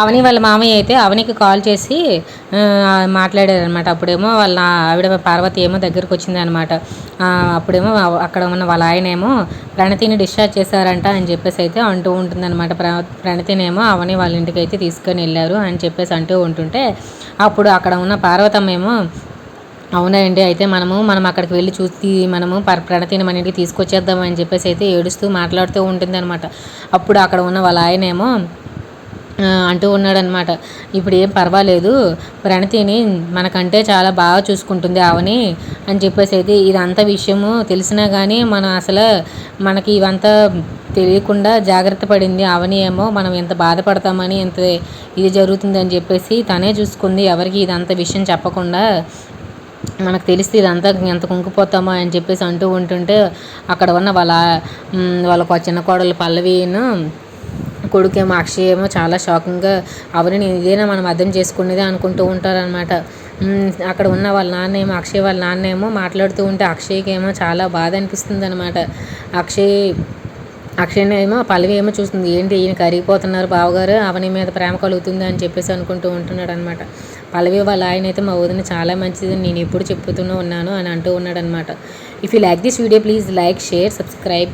అవని వాళ్ళ మామయ్య అయితే అవనికి కాల్ చేసి మాట్లాడారనమాట అప్పుడేమో వాళ్ళ ఆవిడ పార్వతి ఏమో దగ్గరకు వచ్చింది అనమాట అప్పుడేమో అక్కడ ఉన్న వాళ్ళ ఆయన ఏమో ప్రణతిని డిశ్చార్జ్ చేశారంట అని చెప్పేసి అయితే అంటూ ఉంటుందన్నమాట. ప్ర ప్రణతినేమో అవని వాళ్ళ ఇంటికి అయితే తీసుకొని వెళ్ళారు అని చెప్పేసి అంటూ ఉంటుంటే అప్పుడు అక్కడ ఉన్న పార్వతమ్మ ఏమో అవునండి అయితే మనము మనం అక్కడికి వెళ్ళి చూసి మనము ప్రణతిని మన ఇంటికి తీసుకొచ్చేద్దాం అని చెప్పేసి అయితే ఏడుస్తూ మాట్లాడుతూ ఉంటుంది అనమాట అప్పుడు అక్కడ ఉన్న వాళ్ళ ఆయనేమో అంటూ ఉన్నాడనమాట ఇప్పుడు ఏం పర్వాలేదు. ప్రణతిని మనకంటే చాలా బాగా చూసుకుంటుంది ఆవని అని చెప్పేసి అయితే ఇదంతా విషయము తెలిసినా కానీ మనం అసలు మనకి ఇవంతా తెలియకుండా జాగ్రత్త పడింది అవని ఏమో. మనం ఎంత బాధపడతామని ఎంత ఇది జరుగుతుందని చెప్పేసి తనే చూసుకుంది. ఎవరికి ఇదంతా విషయం చెప్పకుండా మనకు తెలిస్తే ఇదంతా ఎంత కుంగిపోతామో అని చెప్పేసి అంటూ ఉంటుంటే అక్కడ ఉన్న వాళ్ళ వాళ్ళ చిన్న కోడలు పల్లవిను కొడుకేమో అక్షయ్ ఏమో చాలా షాకింగ్గా అవని ఇదేనా మనం అర్థం చేసుకునేది? అనుకుంటూ ఉంటారనమాట అక్కడ ఉన్న వాళ్ళ నాన్న ఏమో అక్షయ్ వాళ్ళ నాన్న ఏమో మాట్లాడుతూ ఉంటే అక్షయ్కి ఏమో చాలా బాధ అనిపిస్తుంది అనమాట అక్షయ్ అక్షయ్ ఏమో పల్లవి ఏమో చూస్తుంది ఏంటి ఈయన కరిగిపోతున్నారు బావగారు అవని మీద ప్రేమ కలుగుతుంది అని చెప్పేసి అనుకుంటూ ఉంటున్నాడు అనమాట పల్లవి వాళ్ళ ఆయన అయితే మా వదిన చాలా మంచిది నేను ఎప్పుడు చెప్పుతూనే ఉన్నాను అని అంటూ ఉన్నాడు అనమాట if you like this video please like share subscribe